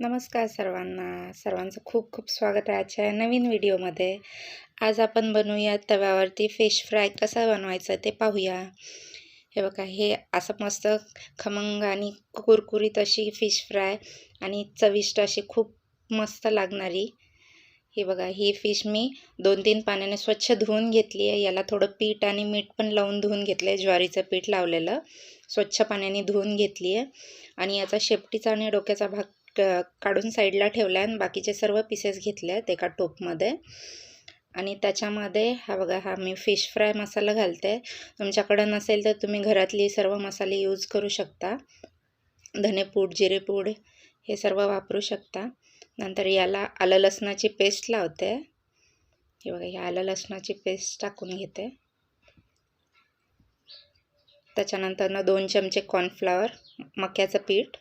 नमस्कार सर्वांना. सर्वांचं खूप खूप स्वागत आहे आजच्या नवीन व्हिडिओमध्ये. आज आपण बनवूया तव्यावरती फिश फ्राय कसा बनवायचा ते पाहूया. हे बघा हे असं मस्त खमंग आणि कुरकुरीत अशी फिश फ्राय आणि चविष्ट अशी खूप मस्त लागणारी. हे बघा ही फिश मी दोन तीन पाण्याने स्वच्छ धुवून घेतली आहे. याला थोडं पीठ आणि मीठ पण लावून धुवून घेतलं आहे ज्वारीचं पीठ लावलेलं. स्वच्छ पाण्याने धुवून घेतली आहे. आणि याचा शेपटीचा आणि डोक्याचा भाग काढून साईडला ठेवला आहे आणि बाकीचे सर्व पीसेस घेतले आहेत एका टोपमध्ये. आणि त्याच्यामध्ये हा बघा हा मी फिश फ्राय मसाला घालते. तुमच्याकडं नसेल तर तुम्ही घरातली सर्व मसाले यूज करू शकता. धनेपूड जिरेपूड हे सर्व वापरू शकता. नंतर याला आलं लसणाची पेस्ट लावते. हे बघा ही आलं लसणाची पेस्ट टाकून घेते. त्याच्यानंतरनं दोन चमचे कॉर्नफ्लॉवर मक्याचं पीठ.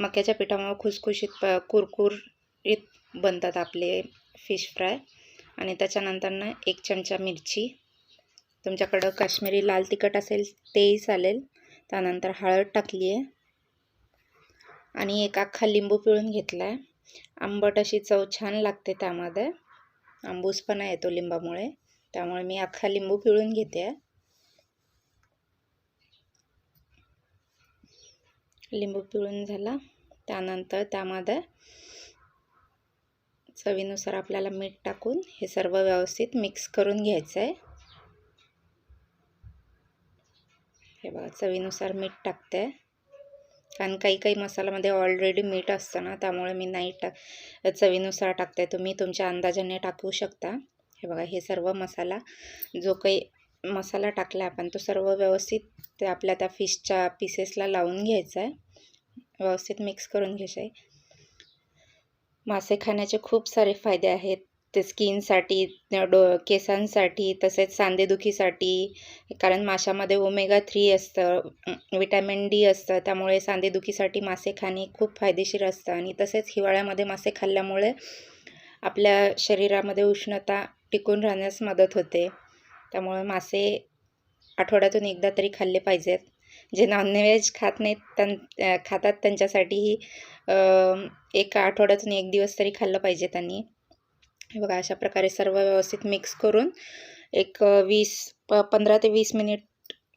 मक्याच्या पिठामुळे खुसखुशीत प कुरकुरीत बनतात आपले फिश फ्राय. आणि त्याच्यानंतरनं एक चमचा मिरची. तुमच्याकडं काश्मीरी लाल तिखट असेल तेही चालेल. त्यानंतर हळद टाकली आहे आणि एक अख्खा लिंबू पिळून घेतला आहे आंबट अशी चव छान लागते त्यामध्ये. आंबूसपणा येतो लिंबामुळे. त्यामुळे मी अख्खा लिंबू पिळून घेते आहे लिंबू पिळून झाला. त्यानंतर त्यामध्ये चवीनुसार आपल्याला मीठ टाकून हे सर्व व्यवस्थित मिक्स करून घ्यायचं आहे हे बघा चवीनुसार मीठ टाकते. कारण काही काही मसाल्यामध्ये ऑलरेडी मीठ असतं ना त्यामुळे मी नाही टाक चवीनुसार टाकते. तुम्ही तुमच्या अंदाजाने टाकू शकता. हे बघा हे सर्व मसाला जो काही मसाला टाकला आपण तो सर्व व्यवस्थित ते आपल्या त्या फिशच्या पीसेसला लावून घ्यायचा आहे. व्यवस्थित मिक्स करून घ्यायचं आहे. मासे खाण्याचे खूप सारे फायदे आहेत. ते स्किनसाठी डो केसांसाठी तसेच सांधेदुखीसाठी कारण माशामध्ये ओमेगा थ्री असतं विटॅमिन डी असतं त्यामुळे सांधेदुखीसाठी मासे खाणे खूप फायदेशीर असतं. आणि तसेच हिवाळ्यामध्ये मासे खाल्ल्यामुळे आपल्या शरीरामध्ये उष्णता टिकून राहण्यास मदत होते. त्यामुळे मासे आठवड्यातून एकदा तरी खाल्ले पाहिजेत. जे नॉनव्हेज खात नाहीत त्यां खातात त्यांच्यासाठीही एक आठवड्यातून एक दिवस तरी खाल्लं पाहिजे त्यांनी. हे बघा अशा प्रकारे सर्व व्यवस्थित मिक्स करून एक वीस प पंधरा ते वीस मिनिट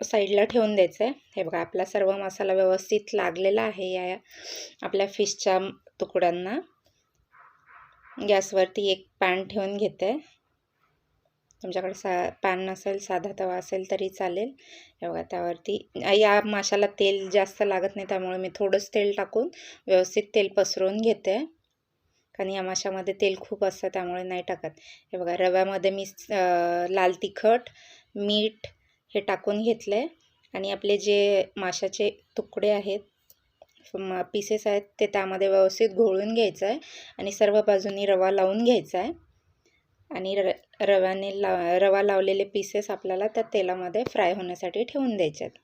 साईडला ठेवून द्यायचं आहे हे बघा आपला सर्व मसाला व्यवस्थित लागलेला आहे या आपल्या फिशच्या तुकड्यांना. गॅसवरती एक पॅन ठेवून घेते. तुमच्याकडे सा पॅन नसेल साधा तवा असेल तरी चालेल. हे बघा त्यावरती या माशाला तेल जास्त लागत नाही त्यामुळे मी थोडंच तेल टाकून व्यवस्थित तेल पसरवून घेते. कारण या माशामध्ये तेल खूप असतं त्यामुळे नाही टाकत. हे बघा रव्यामध्ये मी लाल तिखट मीठ हे टाकून घेतलं. आहे आणि आपले जे माशाचे तुकडे आहेत पीसेस आहेत ते त्यामध्ये व्यवस्थित घोळून घ्यायचं आहे आणि सर्व बाजूनी रवा लावून घ्यायचा आहे आणि र रव्याने ला रवा लावलेले पीसेस आपल्याला त्या तेलामध्ये फ्राय होण्यासाठी ठेवून द्यायचे आहेत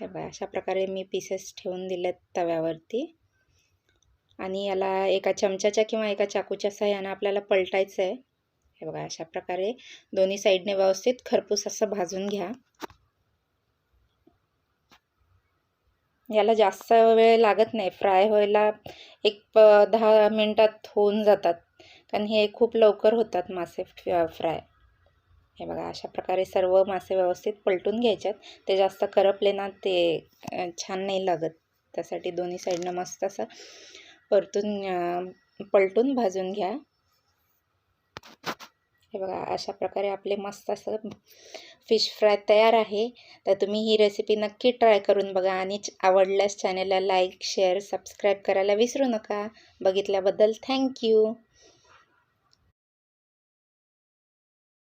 हे बघा अशा प्रकारे मी पीसेस ठेवून दिलेत तव्यावरती. आणि याला एका चमच्याच्या किंवा एका चाकूच्या सहाय्यानं आपल्याला पलटायचं आहे हे बघा अशा प्रकारे दोन्ही साईडने व्यवस्थित खरपूस असं भाजून घ्या. याला जास्त वेळ लागत नाही. फ्राय व्हायला एक दहा मिनटात होऊन जातात. कारण हे खूप लवकर होतात मासे फ्राय. हे बघा अशा प्रकारे सर्व मासे व्यवस्थित पलटून घ्यायच्यात. ते जास्त करपले ना ते छान नाही लागत. त्यासाठी दोन्ही साईडनं मस्त असं परतून पलटून भाजून घ्या. हे बघा अशा प्रकारे आपले मस्त असं फिश फ्राय तयार आहे. तर तुम्ही ही रेसिपी नक्की ट्राय करून बघा आणि आवडल्यास चॅनलला लाईक शेअर सबस्क्राईब करायला विसरू नका. बघितल्याबद्दल थँक्यू.